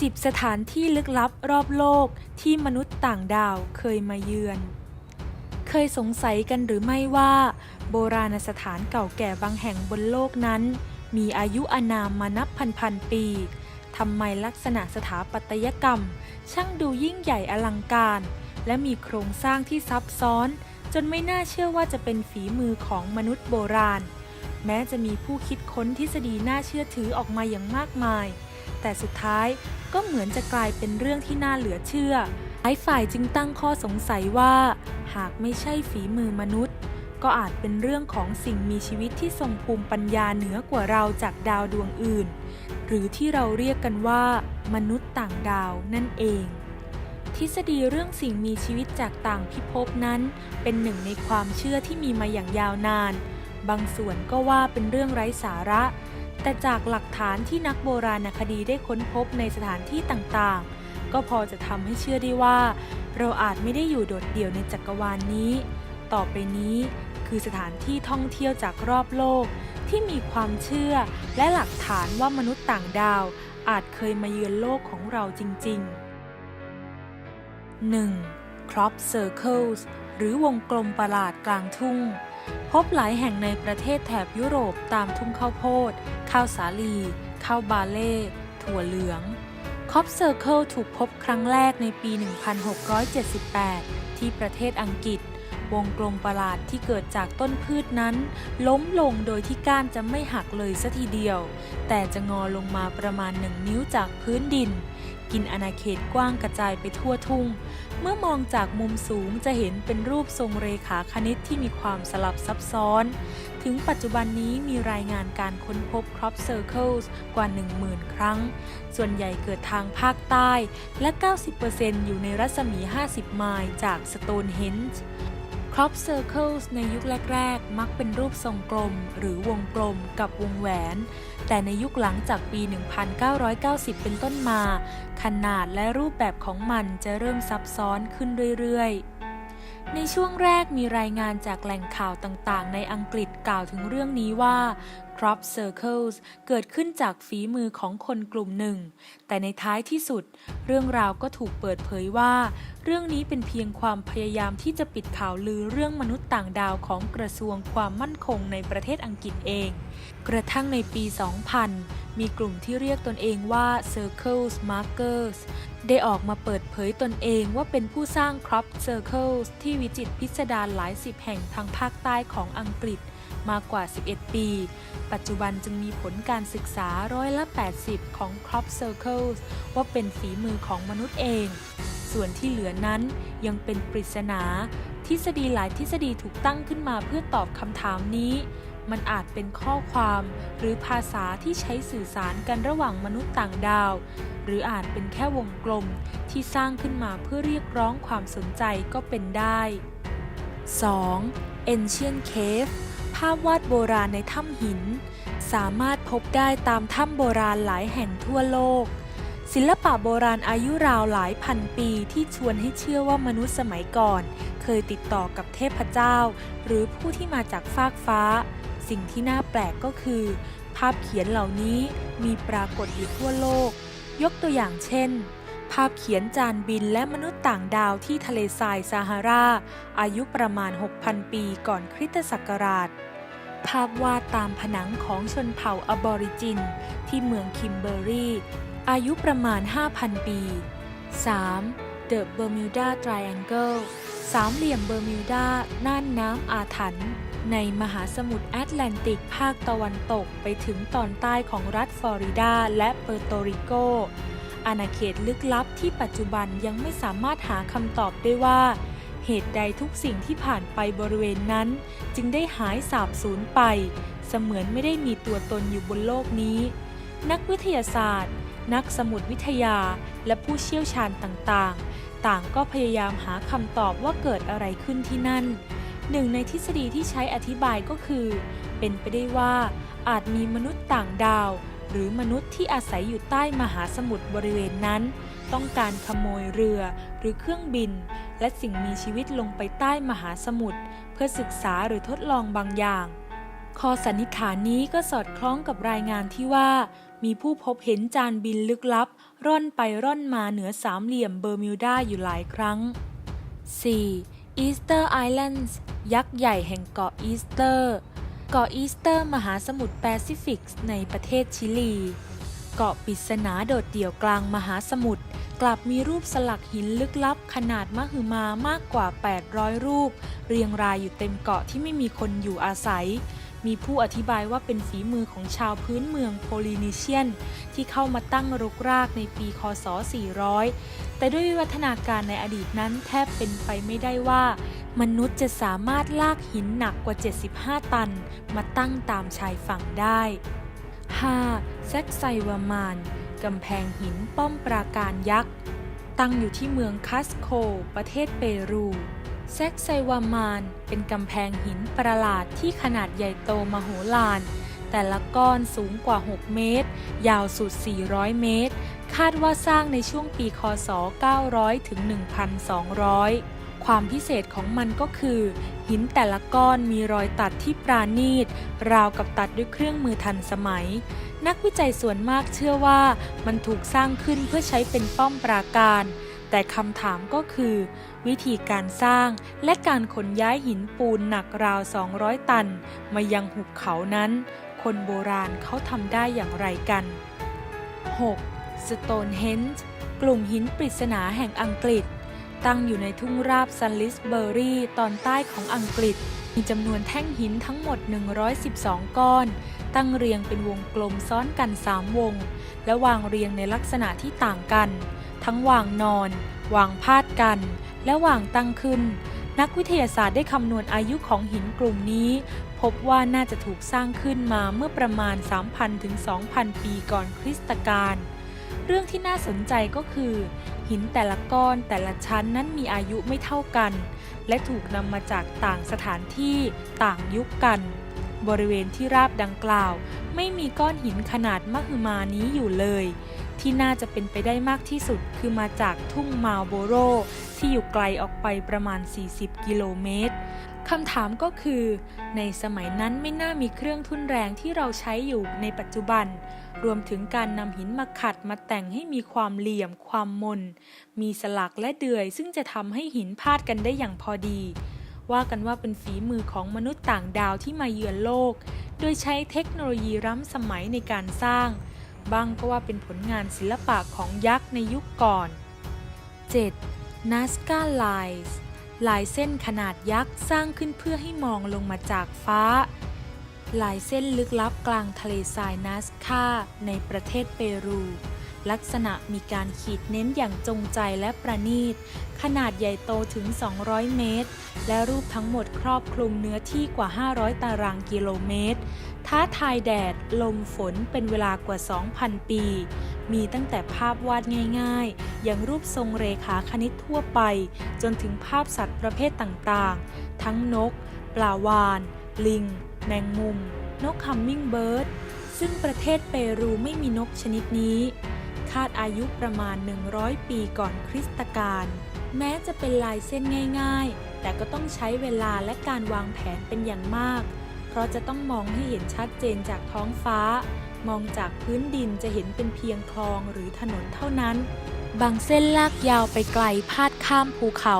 10 สถานที่ลึกลับรอบโลกที่มนุษย์ต่างดาวเคยมาเยือน เคยสงสัยกันหรือไม่ว่า โบราณสถานเก่าแก่บางแห่งบนโลกนั้น มีอายุอานามมานับพันพันๆปีทำไมลักษณะสถาปัตยกรรม ช่างดูยิ่งใหญ่อลังการ และมีโครงสร้างที่ซับซ้อน จนไม่น่าเชื่อว่าจะเป็นฝีมือของมนุษย์โบราณ แม้จะมีผู้คิดค้นทฤษฎีน่าเชื่อถือออกมาอย่างมากมาย แต่สุดท้ายก็เหมือนจะกลายเป็นเรื่องที่น่าเหลือเชื่อหลายฝ่ายจึงตั้งข้อสงสัยว่า หากไม่ใช่ฝีมือมนุษย์ ก็อาจเป็นเรื่องของสิ่งมีชีวิตที่ทรงภูมิปัญญาเหนือกว่าเราจากดาวดวงอื่น หรือที่เราเรียกกันว่า มนุษย์ต่างดาวนั่นเองทฤษฎีเรื่องสิ่งมีชีวิตจากต่างพิภพนั้น เป็นหนึ่งในความเชื่อที่มีมาอย่างยาวนาน บางส่วนก็ว่าเป็นเรื่องไร้สาระ แต่จากหลักฐานที่นักโบราณคดีได้ค้นพบในสถานที่ต่างๆ ก็พอจะทำให้เชื่อได้ว่า เราอาจไม่ได้อยู่โดดเดี่ยวในจักรวาลนนี้ ต่อไปนี้คือสถานที่ท่องเที่ยวจากรอบโลก ที่มีความเชื่อและหลักฐานว่ามนุษย์ต่างดาว อาจเคยมาเยือนโลกของเราจริง ๆ 1. Crop Circles หรือวงกลมประหลาดกลางทุ่ง พบหลายแห่งในประเทศแถบยุโรปตามทุ่งข้าวโพด ข้าวสาลี ข้าวบาเล่ ถั่วเหลืองคอปเซอร์เคิลถูกพบครั้งแรกในปี 1678 ที่ประเทศอังกฤษ วงกลมประหลาดที่เกิดจากต้นพืชนั้น ล้มลงโดยที่ก้านจะไม่หักเลยสัทีเดียว แต่จะงอลงมาประมาณหนึ่งนิ้วจากพื้นดิน กินอาณาเขตกว้างกระจายไปทั่วทุ่ง เมื่อมองจากมุมสูงจะเห็นเป็นรูปทรงเรขาคณิตที่มีความสลับซับซ้อน ถึงปัจจุบันนี้มีรายงานการค้นพบ crop circles กว่า 10,000 ครั้ง ส่วนใหญ่เกิดทางภาคใต้ และ 90%อยู่ในรัศมี 50 ไมล์จาก Stonehenge ครอปเซอร์เคิลในยุคแรก ๆ มักเป็นรูปทรงกลม หรือวงกลมกับวงแหวน แต่ในยุคหลังจากปี 1990 เป็นต้นมา ขนาดและรูปแบบของมันจะเริ่มซับซ้อนขึ้นเรื่อย ๆ ในช่วงแรกมีรายงานจากแหล่งข่าวต่างๆ ในอังกฤษกล่าวถึงเรื่องนี้ว่า crop circles เกิดขึ้นจากฝีมือของคนกลุ่มหนึ่ง แต่ในท้ายที่สุด เรื่องราวก็ถูกเปิดเผยว่า เรื่องนี้เป็นเพียงความพยายามที่จะปิดข่าวลือเรื่องมนุษย์ต่างดาวของกระทรวงความมั่นคงในประเทศอังกฤษเอง กระทั่งในปี 2000 มีกลุ่มที่เรียกตนเองว่า Circles Markers ได้ออกมาเปิดเผยตนเองว่าเป็นผู้สร้าง Crop Circles ที่วิจิตพิสดารหลายสิบแห่งทางภาคใต้ของอังกฤษมากกว่า 11 ปี ปัจจุบันจึงมีผลการศึกษาร้อยละ 80 ของ Crop Circles ว่าเป็นฝีมือของมนุษย์เอง ส่วนที่เหลือนั้นยังเป็นปริศนา ทฤษฎีหลายทฤษฎีถูกตั้งขึ้นมาเพื่อตอบคำถามนี้ มันอาจเป็นข้อความ หรือภาษาที่ใช้สื่อสารกันระหว่างมนุษย์ต่างดาว หรืออาจเป็นแค่วงกลมที่สร้างขึ้นมาเพื่อเรียกร้องความสนใจก็เป็นได้ 2. Ancient Cave ภาพวาดโบราณในถ้ำหิน สามารถพบได้ตามถ้ำโบราณหลายแห่งทั่วโลก ศิลปะโบราณอายุราวหลายพันปีที่ชวนให้เชื่อว่ามนุษย์สมัยก่อน เคยติดต่อกับเทพเจ้า หรือผู้ที่มาจากฟากฟ้า สิ่งที่น่าแปลกก็คือ ภาพเขียนเหล่านี้มีปรากฏอยู่ทั่วโลก ยกตัวอย่างเช่น ภาพเขียนจานบินและมนุษย์ต่างดาวที่ทะเลทรายซาฮารา อายุประมาณ 6,000 ปีก่อนคริสตศักราช ภาพวาดตามผนังของชนเผ่าอบอริจิน ที่เมืองคิมเบอรีอายุประมาณ 5,000 ปี 3. The Bermuda Triangle สามเหลี่ยมเบอร์มิวดา น่านน้ำอาถรรพ์ในมหาสมุทรแอตแลนติกภาคตะวันตกไปถึงตอนใต้ของรัฐฟลอริดาและเปอร์โตริโก อาณาเขตลึกลับที่ปัจจุบันยังไม่สามารถหาคำตอบได้ว่า เหตุใดทุกสิ่งที่ผ่านไปบริเวณนั้น จึงได้หายสาบสูญไป เสมือนไม่ได้มีตัวตนอยู่บนโลกนี้ นักวิทยาศาสตร์ นักสมุดวิทยาและผู้เชี่ยวชาญต่างๆ ต่างก็พยายามหาคำตอบว่าเกิดอะไรขึ้นที่นั่น หนึ่งในทฤษฎีที่ใช้อธิบายก็คือ เป็นไปได้ว่าอาจมีมนุษย์ต่างดาว หรือมนุษย์ที่อาศัยอยู่ใต้มหาสมุทรบริเวณนั้น ต้องการขโมยเรือหรือเครื่องบิน และสิ่งมีชีวิตลงไปใต้มหาสมุทรเพื่อศึกษาหรือทดลองบางอย่างข้อสันนิษฐานนี้ก็สอดคล้องกับรายงานที่ว่า มีผู้พบเห็นจานบินลึกลับ ร่อนไปร่อนมาเหนือสามเหลี่ยมเบอร์มิวดาอยู่หลายครั้ง 4. Easter Islands ยักษ์ใหญ่แห่งเกาะอีสเตอร์ เกาะอีสเตอร์มหาสมุทรแปซิฟิกในประเทศชิลี เกาะปริศนาโดดเดี่ยวกลางมหาสมุทรกลับมีรูปสลักหินลึกลับขนาดมหึมามากกว่า 800 รูป เรียงรายอยู่เต็มเกาะที่ไม่มีคนอยู่อาศัย มีผู้อธิบายว่าเป็นฝีมือของชาวพื้นเมืองโพลินีเชียน ที่เข้ามาตั้งรกรากในปีคศ 400 แต่ด้วยวิวัฒนาการในอดีตนั้นแทบเป็นไปไม่ได้ว่า มนุษย์จะสามารถลากหินหนักกว่า 75 ตัน มาตั้งตามชายฝั่งได้ 5. แซกไซวามานกำแพงหินป้อมปราการยักษ์ ตั้งอยู่ที่เมืองคัสโค ประเทศเปรูแซกไซวามานเป็นกำแพงหินประหลาดที่ขนาดใหญ่โตมโหฬาร แต่ละก้อนสูงกว่า 6 เมตร ยาวสุด 400 เมตร คาดว่าสร้างในช่วงปีคศ 900 ถึง 1,200 ความพิเศษของมันก็คือ หินแต่ละก้อนมีรอยตัดที่ปราณีต ราวกับตัดด้วยเครื่องมือทันสมัย นักวิจัยส่วนมากเชื่อว่ามันถูกสร้างขึ้นเพื่อใช้เป็นป้อมปราการแต่คำถามก็คือ วิธีการสร้างและการขนย้ายหินปูนหนักราว 200 ตัน มายังหุบเขานั้น คนโบราณเขาทำได้อย่างไรกัน 6. Stonehenge กลุ่มหินปริศนาแห่งอังกฤษ ตั้งอยู่ในทุ่งราบซันลิสเบอรี่ตอนใต้ของอังกฤษ มีจำนวนแท่งหินทั้งหมด 112 ก้อน ตั้งเรียงเป็นวงกลมซ้อนกัน 3 วง และวางเรียงในลักษณะที่ต่างกัน ทั้งวางนอน วางพาดกัน และวางตั้งขึ้น นักวิทยาศาสตร์ได้คำนวณอายุของหินกลุ่มนี้ พบว่าน่าจะถูกสร้างขึ้นมาเมื่อประมาณ 3,000 ถึง 2,000 ปีก่อนคริสตกาลเรื่องที่น่าสนใจก็คือ หินแต่ละก้อนแต่ละชั้นนั้นมีอายุไม่เท่ากัน และถูกนำมาจากต่างสถานที่ต่างยุคกัน บริเวณที่ราบดังกล่าว ไม่มีก้อนหินขนาดมหึมานี้อยู่เลย ที่น่าจะเป็นไปได้มากที่สุดคือมาจากทุ่งมาลโบโร ที่อยู่ไกลออกไปประมาณ 40 กิโลเมตรคำถามก็คือ ในสมัยนั้นไม่น่ามีเครื่องทุ่นแรงที่เราใช้อยู่ในปัจจุบัน รวมถึงการนำหินมาขัดมาแต่งให้มีความเหลี่ยม ความมน มีสลักและเดือย ซึ่งจะทำให้หินพาดกันได้อย่างพอดี ว่ากันว่าเป็นฝีมือของมนุษย์ต่างดาวที่มาเยือนโลก โดยใช้เทคโนโลยีล้ำสมัยในการสร้าง บ้างก็ว่าเป็นผลงานศิลปะของยักษ์ในยุคก่อน 7. Nazca Lines ลายเส้นขนาดยักษ์สร้างขึ้นเพื่อให้มองลงมาจากฟ้า ลายเส้นลึกลับกลางทะเลทรายนาสคาในประเทศเปรู ลักษณะมีการขีดเน้นอย่างจงใจและประณีต ขนาดใหญ่โตถึง 200 เมตร และรูปทั้งหมดครอบคลุมเนื้อที่กว่า 500 ตารางกิโลเมตร ท้าทายแดด ลมฝนเป็นเวลากว่า 2,000 ปี มีตั้งแต่ภาพวาดง่ายๆ อย่างรูปทรงเรขาคณิตทั่วไป จนถึงภาพสัตว์ประเภทต่างๆ ทั้งนก ปลาวาน ลิง แมงมุม นกคัมมิงเบิร์ดซึ่งประเทศเปรูไม่มีนกชนิดนี้ คาดอายุประมาณ 100 ปีก่อนคริสตกาลแม้จะเป็นลายเส้นง่ายๆ แต่ก็ต้องใช้เวลาและการวางแผนเป็นอย่างมาก เพราะจะต้องมองให้เห็นชัดเจนจากท้องฟ้า มองจากพื้นดินจะเห็นเป็นเพียงคลองหรือถนนเท่านั้น บางเส้นลากยาวไปไกลพาดข้ามภูเขา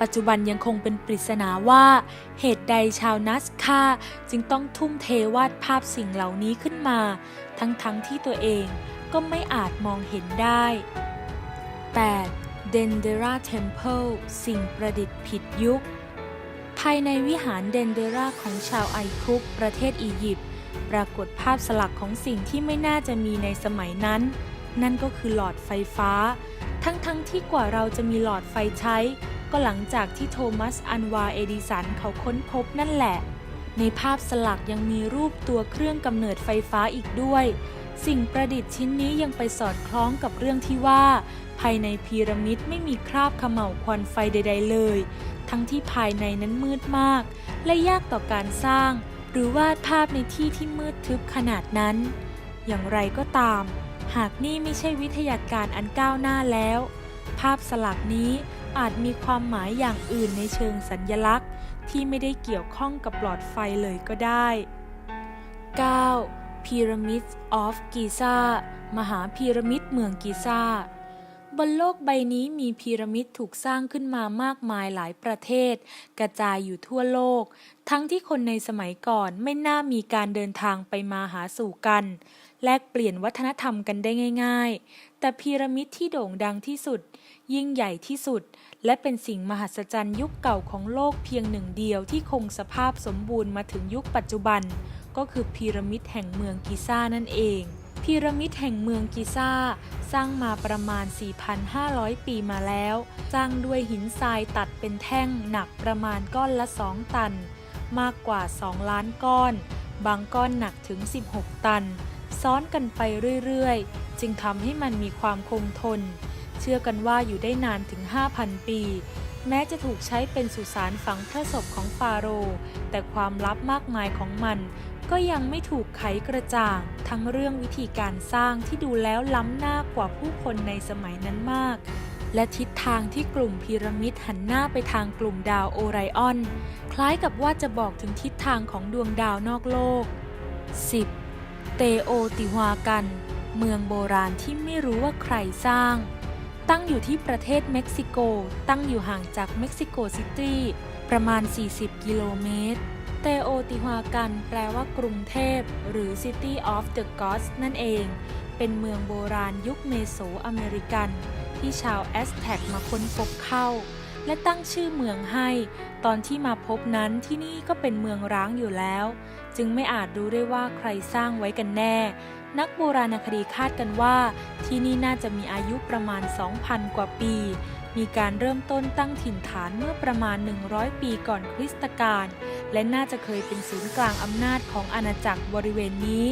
ปัจจุบันยังคงเป็นปริศนาว่า เหตุใดชาวนัสคาจึงต้องทุ่มเทวาดภาพสิ่งเหล่านี้ขึ้นมา ทั้งๆทที่ตัวเอง ก็ไม่อาจมองเห็นได้ 8. Dendera Temple สิ่งประดิษฐ์ผิดยุค ภายในวิหารเดนเดราของชาวไอคุกประเทศอียิปต์ปรากฏภาพสลักของสิ่งที่ไม่น่าจะมีในสมัยนั้น นั่นก็คือหลอดไฟฟ้า ทั้งๆทที่กว่าเราจะมีหลอดไฟใช้ ก็หลังจากที่โทมัส อันวา เอดิสันเขาค้นพบนั่นแหละ ในภาพสลักยังมีรูปตัวเครื่องกำเนิดไฟฟ้าอีกด้วย สิ่งประดิษฐ์ชิ้นนี้ยังไปสอดคล้องกับเรื่องที่ว่า ภายในพีระมิดไม่มีคราบขม่าวควันไฟใด ๆ เลย ทั้งที่ภายในนั้นมืดมาก และยากต่อการสร้าง หรือวาดภาพในที่ที่มืดทึบขนาดนั้น อย่างไรก็ตาม หากนี่ไม่ใช่วิทยาการอันก้าวหน้าแล้ว ภาพสลักนี้อาจมีความหมายอย่างอื่นในเชิงสัญญลักษณ์ ที่ไม่ได้เกี่ยวข้องกับหลอดไฟเลยก็ได้ 9. Pyramids of Giza มหาพีระมิดเมืองกิซาบนโลกใบนี้มีพีระมิดถูกสร้างขึ้นมามากมายหลายประเทศ กระจายอยู่ทั่วโลก ทั้งที่คนในสมัยก่อนไม่น่ามีการเดินทางไปมาหาสู่กัน แลกเปลี่ยนวัฒนธรรมกันได้ง่าย ๆ แต่พีระมิดที่โด่งดังที่สุด ยิ่งใหญ่ที่สุด และเป็นสิ่งมหัศจรรย์ยุคเก่าของโลกเพียงหนึ่งเดียวที่คงสภาพสมบูรณ์มาถึงยุคปัจจุบัน ก็คือพีระมิดแห่งเมืองกิซ่านั่นเอง พีระมิดแห่งเมืองกิซ่าสร้างมาประมาณ 4,500 ปีมาแล้ว สร้างด้วยหินทรายตัดเป็นแท่งหนักประมาณก้อนละ 2 ตัน มากกว่า 2 ล้านก้อน บางก้อนหนักถึง 16 ตัน ซ้อนกันไปเรื่อยๆ จึงทำให้มันมีความคงทน เชื่อกันว่าอยู่ได้นานถึง 5,000 ปีแม้จะถูกใช้เป็นสุสานฝังพระศพของฟาโรห์แต่ความลับมากมายของมัน ก็ยังไม่ถูกไขกระจ่าง ทั้งเรื่องวิธีการสร้างที่ดูแล้วล้ำหน้ากว่าผู้คนในสมัยนั้นมาก และทิศทางที่กลุ่มพีระมิดหันหน้าไปทางกลุ่มดาวโอไรออน คล้ายกับว่าจะบอกถึงทิศทางของดวงดาวนอกโลก 10. เตโอติวากัน เมืองโบราณที่ไม่รู้ว่าใครสร้าง ตั้งอยู่ที่ประเทศเม็กซิโก ตั้งอยู่ห่างจากเม็กซิโกซิตี้ประมาณ 40 กิโลเมตร เตโอติฮวากันแปลว่ากรุงเทพ หรือ City of the Gods นั่นเอง เป็นเมืองโบราณยุคเมโสอเมริกัน ที่ชาวแอสแท็กมาค้นพบเข้า และตั้งชื่อเมืองให้ ตอนที่มาพบนั้นที่นี่ก็เป็นเมืองร้างอยู่แล้ว จึงไม่อาจรู้ได้ว่าใครสร้างไว้กันแน่ นักโบราณคดีคาดกันว่า ที่นี่น่าจะมีอายุประมาณ 2,000 กว่าปี มีการเริ่มต้นตั้งถิ่นฐานเมื่อประมาณ 100 ปีก่อนคริสตกาลและน่าจะเคยเป็นศูนย์กลางอำนาจของอาณาจักรบริเวณนี้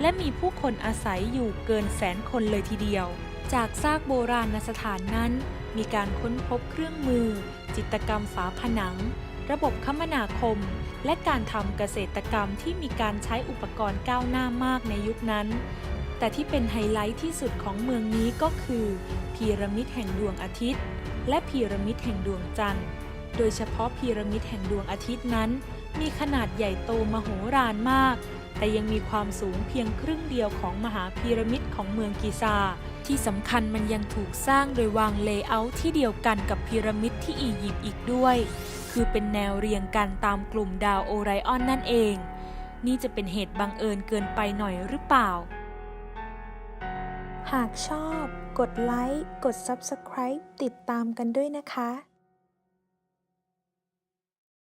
และมีผู้คนอาศัยอยู่เกินแสนคนเลยทีเดียว จากซากโบราณสถานนั้น มีการค้นพบเครื่องมือ จิตกรรมฝาผนัง ระบบคมนาคม และการทำเกษตรกรรมที่มีการใช้อุปกรณ์ก้าวหน้ามากในยุคนั้นแต่ที่เป็นไฮไลท์ที่สุดของเมืองนี้ก็คือ พีระมิดแห่งดวงอาทิตย์ และพีระมิดแห่งดวงจันทร์ โดยเฉพาะพีระมิดแห่งดวงอาทิตย์นั้น มีขนาดใหญ่โตมโหฬารมาก แต่ยังมีความสูงเพียงครึ่งเดียวของมหาพีระมิดของเมืองกิซา ที่สำคัญมันยังถูกสร้างโดยวางเลเยอร์ที่เดียวกันกับพีระมิดที่อียิปต์อีกด้วย คือเป็นแนวเรียงกันตามกลุ่มดาวโอไรออนนั่นเอง นี่จะเป็นเหตุบังเอิญเกินไปหน่อยหรือเปล่า หากชอบ กดไลค์ กด Subscribe ติดตามกันด้วยนะคะ